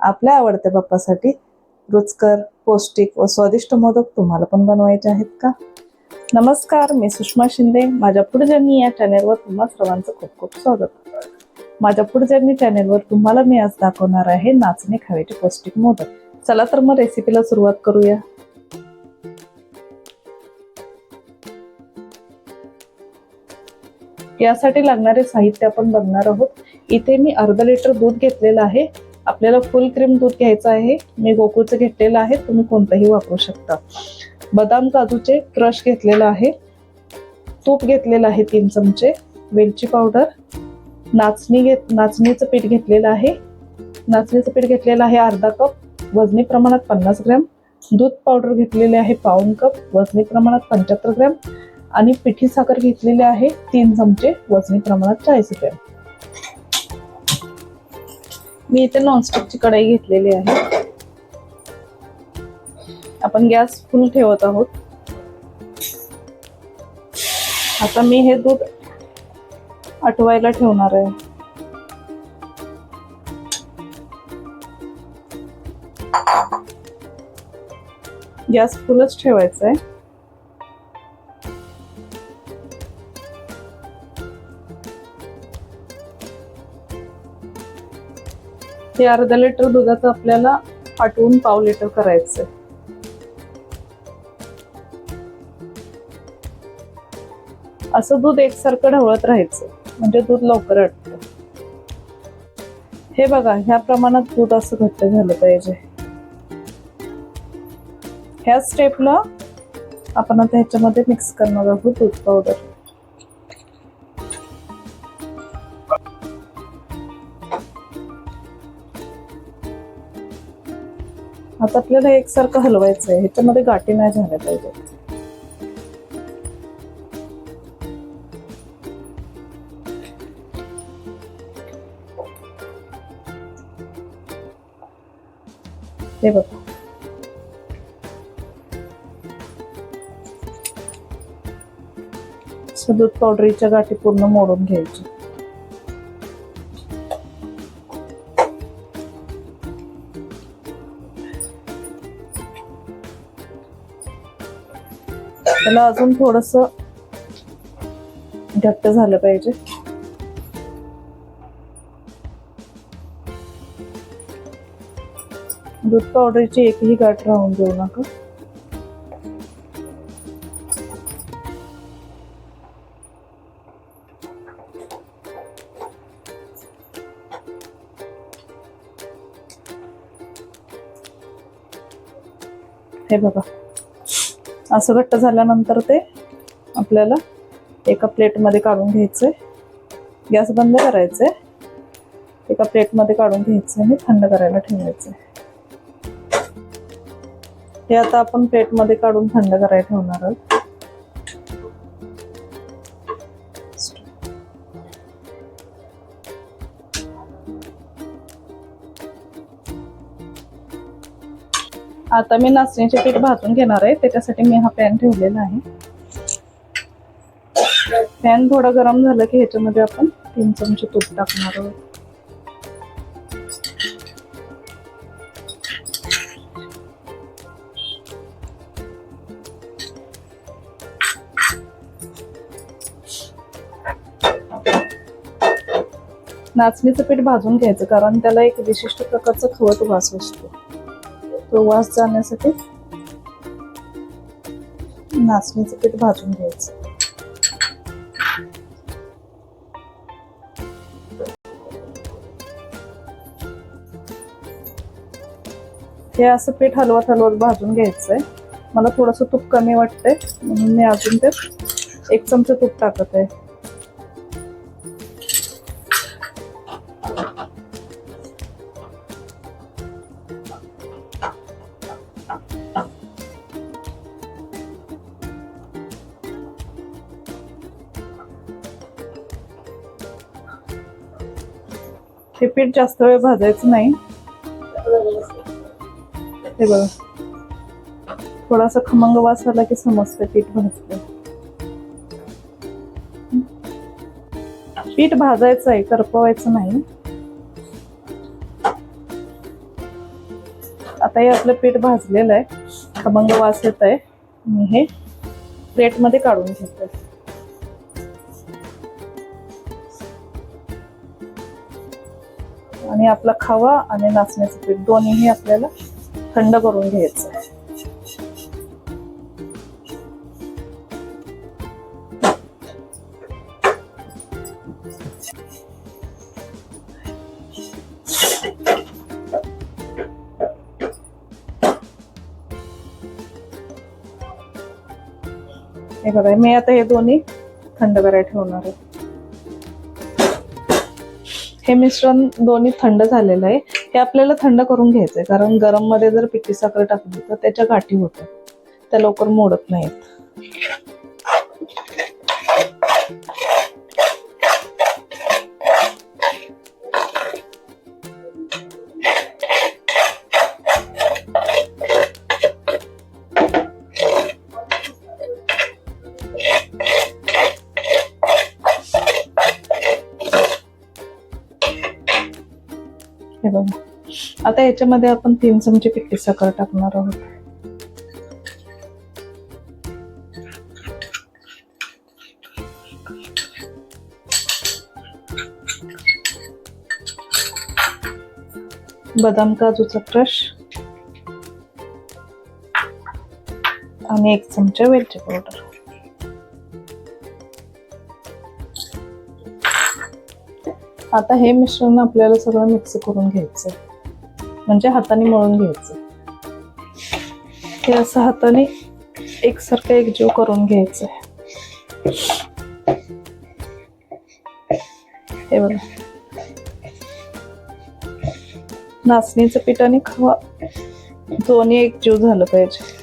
आपल्या आवडत्या बाप्पासाठी रुचकर पौष्टिक व स्वादिष्ट मोदक तुम्हाला पण बनवायचे आहेत का? नमस्कार मी सुषमा शिंदे. माझ्या पुढजर्नी या चॅनेलवर तुम्हा सर्वांचं खूप खूप स्वागत. माझ्या पुढजर्नी चॅनेलवर तुम्हाला मी आज दाखवणार आहे नाचणी खाव्याचे पौष्टिक मोदक. चला तर मग रेसिपीला सुरुवात करूया. यासाठी लागणारे साहित्य आपण बघणार आहोत. इथे मी अर्धा लिटर दूध घेतलेलं आहे. आपल्याला फुल क्रीम दूध घ्यायचं आहे. मी गोकुळचं घेतलेलं आहे. तुम्ही कोणतंही वापरू शकता. बदाम काजूचे क्रश घेतलेलं आहे. तूप घेतलेलं आहे तीन चमचे. वेलची पावडर. नाचणी घेत नाचणीचं पीठ घेतलेलं आहे. नाचणीचं पीठ घेतलेलं आहे अर्धा कप. वजनी प्रमाणात पन्नास ग्रॅम. दूध पावडर घेतलेले आहे पाऊन कप. वजनी प्रमाणात पंच्याहत्तर ग्रॅम. आणि पिठी साखर घेतलेली आहे तीन चमचे. वजनी प्रमाणात चाळीस ग्रॅम. मी इथे नॉनस्टिकची कढाई घेतलेली आहे. आपण गॅस फुल ठेवत आहोत. आता मी हे दूध आटवायला ठेवणार आहे. गॅस फुलच ठेवायचा आहे हे अर्धा लिटर दुधाचं आपल्याला आटवून पाव लिटर करायचं असं दूध एकसारखं ढवळत राहायचं म्हणजे दूध लवकर आटतं हे बघा ह्या प्रमाणात दूध असं घट्ट झालं पाहिजे. ह्या स्टेपला आपण आता ह्याच्यामध्ये मिक्स करणार आहोत दूध पावडर आता आपल्याला एकसारखं हलवायचं आहे ह्याच्यामध्ये गाठी नाही झाल्या पाहिजे हे बघ. दूध पावडरीच्या गाठी पूर्ण मोडून घ्यायची. त्याला अजून थोडस घट्ट झालं पाहिजे. दूध पावडरची एकही गाठ राहून देऊ नका. हे बघा. असं घट्ट झाल्यानंतर ते आपल्याला एका प्लेटमध्ये काढून घ्यायचंय. गॅस बंद करायचंय. एका प्लेटमध्ये काढून घ्यायचं आणि थंड करायला ठेवायचं हे आता आपण प्लेटमध्ये काढून थंड करायला ठेवणार आहोत. आता मी नाचणीचे पीठ भाजून घेणार आहे. त्याच्यासाठी मी हा पॅन ठेवलेला आहे. पॅन थोडा गरम झालं की ह्याच्यामध्ये आपण तीन चमचे तूप टाकणार आहोत. नाचणीचं पीठ भाजून घ्यायचं कारण त्याला एक विशिष्ट प्रकारचा खवत वास असतो. तो वास जाण्यासाठी नाचणीचं पीठ भाजून घ्यायचं. हे असं पीठ हलवत हलवत भाजून घ्यायचंय. मला थोडंसं तूप कमी वाटतंय म्हणून मी अजून ते एक चमचा तूप टाकत आहे हे पीठ जास्त वेळ भाजायचं नाही. हे बघा. थोडासा खमंग वास आला की समजतं पीठ भाजलं. पीठ भाजायचं आहे करपवायचं नाही. आता हे आपलं पीठ भाजलेलं आहे. खमंग वास येत आहे मी हे प्लेटमध्ये काढून घेते. आणि आपला खवा आणि नाचण्याचं पीठ. दोन्हीही आपल्याला थंड करून घ्यायचं. हे बघा मी आता हे दोन्ही थंड करायला ठेवणार आहे. हे मिश्रण दोन्ही थंड झालेलं आहे. हे आपल्याला थंड करून घ्यायचंय. कारण गरममध्ये जर पिठी साखर टाकली तर त्याच्या गाठी होतात. त्या लवकर मोडत नाहीत. आता याच्यामध्ये आपण तीन चमचे पिठी साखर टाकणार आहोत. बदाम काजूचा क्रश. आणि एक चमचा वेलची पावडर. आता हे मिश्रण आपल्याला सगळं मिक्स करून घ्यायचं म्हणजे हाताने मळून घ्यायचं. हे असं हाताने एकसारखं एकजीव करून घ्यायचं हे बघा. नाचणीचं पीठ आणि खवा दोन्ही एकजीव झालं पाहिजे.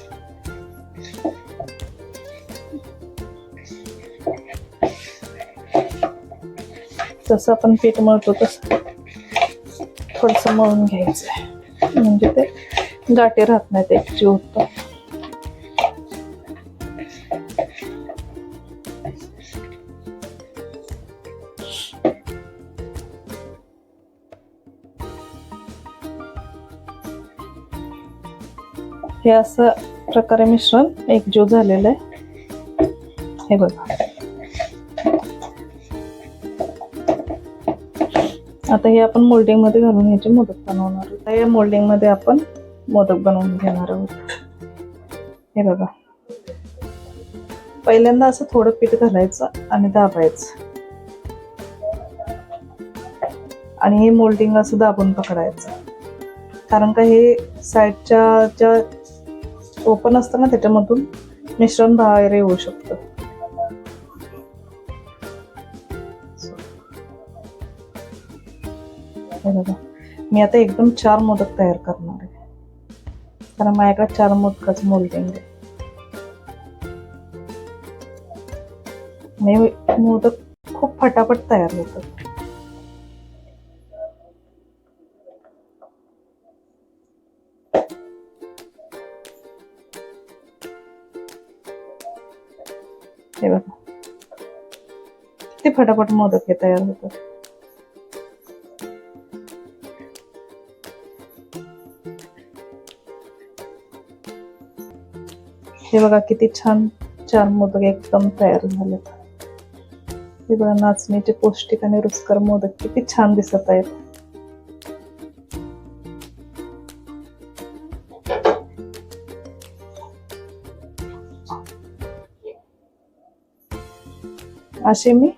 जसं आपण पीठ मळतो तसं थोडस मळून घ्यायचं म्हणजे ते गाठी राहत नाहीत एकजीव होतं हे असं प्रकारे मिश्रण एकजीव झालेलं आहे. हे बघा. आता हे आपण मोल्डिंगमध्ये घालून ह्याचे मोदक बनवणार आहोत. आता या मोल्डिंगमध्ये आपण मोदक बनवून घेणार आहोत. हे बघा. पहिल्यांदा असं थोडं पीठ घालायचं आणि दाबायचं. आणि हे मोल्डिंग असं दाबून पकडायचं. कारण का हे साईडच्या ज्या ओपन असतं ना त्याच्यामधून मिश्रण बाहेर येऊ शकतं. मी आता एकदम चार मोदक तयार करणार आहे. कारण माझ्याकडे चार मोदकाचं मोल्डिंग आहे. आणि मोदक खूप फटाफट तयार होतात. हे बघा. किती फटाफट मोदक हे तयार होतात. हे बघा किती छान चार मोदक एकदम तयार झालेत. हे बघा नाचणीचे पौष्टिक आणि रुचकर मोदक किती छान दिसत आहेत. असे मी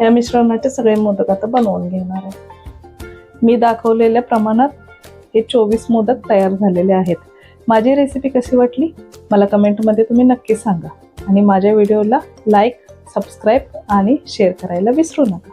या मिश्रणाचे सगळे मोदक आता बनवून घेणार आहे. मी दाखवलेल्या प्रमाणात हे चोवीस मोदक तयार झालेले आहेत. माझी रेसिपी कशी वाटली? मला कमेंटमध्ये तुम्ही नक्की सांगा. आणि माझ्या व्हिडिओला लाईक सबस्क्राईब आणि शेअर करायला विसरू नका.